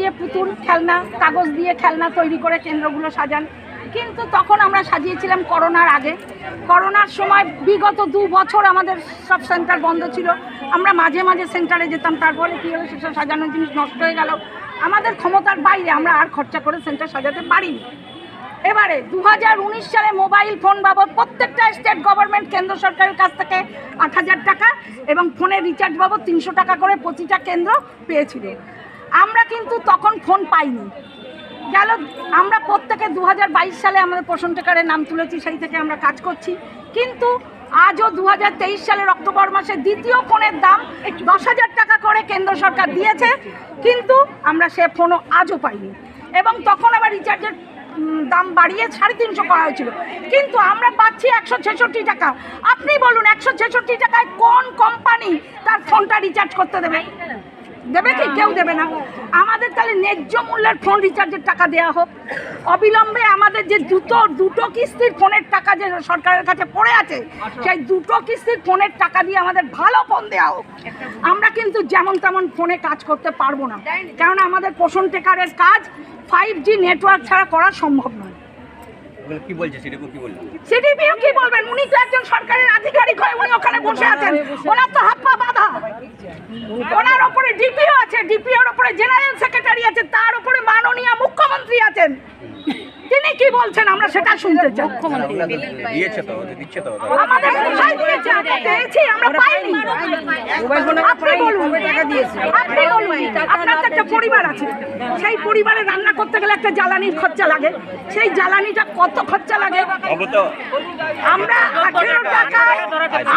দিয়ে পুতুল, খেলনা, কাগজ দিয়ে খেলনা তৈরি করে কেন্দ্রগুলো সাজান। কিন্তু তখন আমরা সাজিয়েছিলাম করোনার আগে। করোনার সময় বিগত দু বছর আমাদের সব সেন্টার বন্ধ ছিল। আমরা মাঝে মাঝে সেন্টারে যেতাম, তারপরে কী হলো, সেসব সাজানোর জিনিস নষ্ট হয়ে গেল। আমাদের ক্ষমতার বাইরে আমরা আর খরচা করে সেন্টার সাজাতে পারিনি। এবারে দু হাজার উনিশ সালে মোবাইল ফোন বাবদ প্রত্যেকটা স্টেট গভর্নমেন্ট, কেন্দ্র সরকারের কাছ থেকে আট হাজার টাকা এবং ফোনের রিচার্জ বাবদ তিনশো টাকা করে প্রতিটা কেন্দ্র পেয়েছিল আমরা কিন্তু তখন ফোন পাইনি। গেল, আমরা প্রত্যেকে দু হাজার বাইশ সালে আমাদের পোষণ টেকারের নাম তুলেছি, সেই থেকে আমরা কাজ করছি। কিন্তু আজও দু হাজার তেইশ সালের অক্টোবর মাসে দ্বিতীয় ফোনের দাম দশ হাজার টাকা করে কেন্দ্র সরকার দিয়েছে, কিন্তু আমরা সে ফোনও আজও পাইনি। এবং তখন আবার রিচার্জের দাম বাড়িয়ে সাড়ে তিনশো করা হয়েছিল। কিন্তু আমরা পাচ্ছি একশো ছেষট্টি টাকা। আপনি বলুন, একশো ছেষট্টি টাকায় কোন কোম্পানি তার ফোনটা রিচার্জ করতে দেবে? দেবে কি? কেউ দেবে না। আমাদের তাহলে ন্যায্য মূল্যের ফোন রিচার্জের টাকা দেওয়া হোক। অবিলম্বে আমাদের যে দুটো দুটো কিস্তির ফোনের টাকা যে সরকারের কাছে পড়ে আছে সেই দুটো কিস্তির ফোনের টাকা দিয়ে আমাদের ভালো ফোন দেওয়া হোক। আমরা কিন্তু যেমন তেমন ফোনে কাজ করতে পারব না। কারণ আমাদের পোষণ টেকারের কাজ ফাইভ জি নেটওয়ার্ক ছাড়া করা সম্ভব নয়। কি বলছে? কি সিডিপিও কি বলবেন? উনি তো একজন সরকারের আধিকারিক হয়ে উনি ওখানে বসে আছেন। ওনার তো হাত পা বাঁধা ওনার ওপরে ডিপিও আছে ডিপিওর ওপরে জেনারেল সেক্রেটারি আছে তার উপরে মাননীয় মুখ্যমন্ত্রী আছেন তিনি কি বলছেন আমরা সেটা শুনতে চাই দিয়েছে তো দিচ্ছে তো আমাদের কোথায় দিয়েছে আমরা পেয়েছি আমরা পাইনি আপনি বলুন আপনি বলুন আপনার তো একটা পরিবার আছে সেই পরিবারে রান্না করতে গেলে একটা জ্বালানির খরচা লাগে সেই জ্বালানিটা কত খরচা লাগে আমরা আঠেরো টাকায়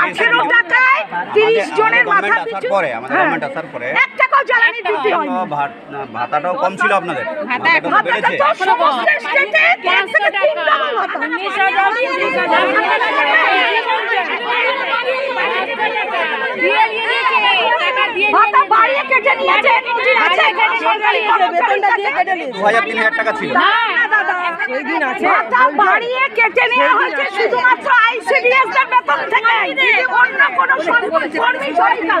আঠেরো টাকায় তিরিশ জনের মাথা পিছু হ্যাঁ, এক টাকাও জ্বালানি ভাতাটাও কম ছিল আপনাদের বেড়েছে ভাতা। বাড়িয়ে কেটে নিয়েছে মজুর আছে এখানে সরকারি কর্মচারীর কাছে। দু হাজার তিন টাকা ছিল না, দাদা। ভাতা বাড়িয়ে কেটে নেওয়া হয়েছে শুধুমাত্র আইসিডিএস এর বেতন থেকে অন্য কোনো সরকারি কর্মী সরকার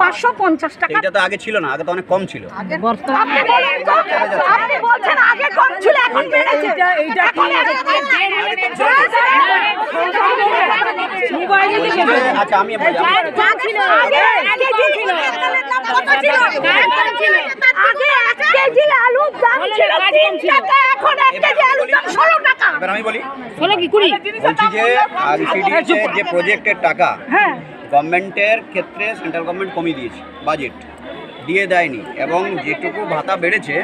পাঁচশো পঞ্চাশ টাকা। এইটা তো আগে ছিল না আগে তো অনেক কম ছিল। আপনি বলুন তো, আপনি বলছেন আগে কম ছিল এখন বেড়েছে। এখন আচ্ছা আমি বলি, আগে আগে যে ছিল, কত ছিল? আগে এক কেজি আলুর দাম ছিল তিন টাকা এখন এক কেজি আলুর দাম ষোলো টাকা। এবার আমি বলি বলছি যে আইসিডিএস যে প্রজেক্টের টাকা হ্যাঁ। গভর্নমেন্টের ক্ষেত্রে সেন্ট্রাল গভর্নমেন্ট কমিয়ে দিয়েছে, বাজেট দিয়ে দেয়নি এবং যেটুকু ভাতা বেড়েছে,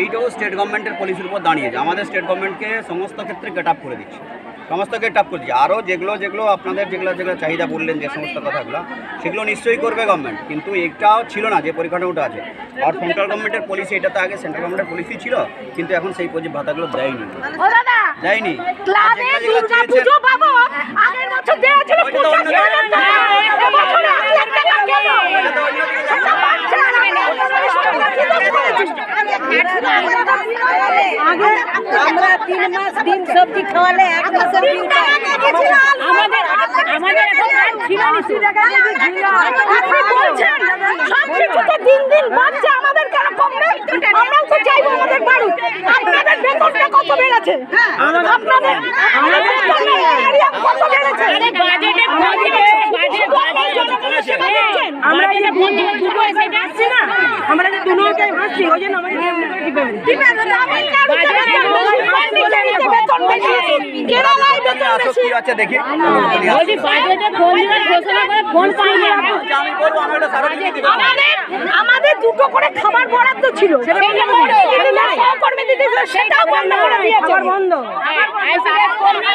এইটাও স্টেট গভর্নমেন্টের পলিসির উপর দাঁড়িয়েছে। আমাদের স্টেট গভর্নমেন্টকে সমস্ত ক্ষেত্রে গেট আপ করে দিচ্ছে, সমস্ত গেট আপ করে দিচ্ছে। আরও যেগুলো যেগুলো আপনাদের যেগুলো যেগুলো চাহিদা বললেন যে সমস্ত কথাগুলো, সেগুলো নিশ্চয়ই করবে গভর্নমেন্ট, কিন্তু এটাও ছিল না, যে পরিকাঠামোটা আছে। আর সেন্ট্রাল গভর্নমেন্টের পলিসি এটা তো আগে সেন্ট্রাল গভর্নমেন্টের পলিসি ছিল, কিন্তু এখন সেই ভাতাগুলো দেয়নি। দেয়নি ক্লাবে দুর্গা পূজো পাবো আগের বছর দেওয়া ছিল ওইটা তো পঁচাশি হাজার টাকা এবছর 1 লাখ টাকা কেন সেটা পাচ্ছে না আমরা তিন মাস দিন সবজি খাওয়ালে এক মাসের আমাদের আমাদের এখন আর ছিল না। আপনি বলছেন সব কিছু তো দিন দিন বাড়ছে আমাদের কেন কমবে আমরাও তো চাইব আমাদের বাড়ি আপনাদের বেতনটা কত বেড়েছে? আপনাদের আমাদের কত বেড়েছে? বাজেটে বাজেট আমরা যে দুটো হাসছি ওই জন্য আমাদের ঠিক আছে তামিলনাড়ু থেকে বেতন বেশি কেরালায় বেতন আসো বেশি কি আছে দেখি বলছি বাজেটে ফোন ঘোষণা করে ফোন পাইনি আমরা আমি বলব আমি একটা সারা দিতে দেখি আমাদের আমাদের দুটো করে খাবার বরাদ্দ ছিল। দিদিরা সহকর্মী দিদি সেটাও বন্ধ করে দিয়েছে। বন্ধ আইসিএস কর্মী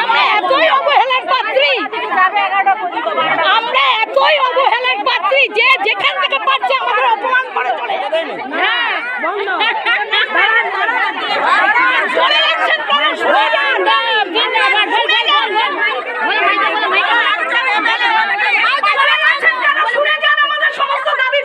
আমরা এতই অবহেলার পাত্রী আমরা এতই অবহেলার পাত্রী যে যেখান থেকে পাচ্ছে আমাদের অপমান করে চলে যাবে হ্যাঁ বন্ধ করে যাচ্ছেন কেন? শুনে যান। শুনে যান। করে যাচ্ছেন কেন? শুনে যান আমাদের সমস্ত দাবির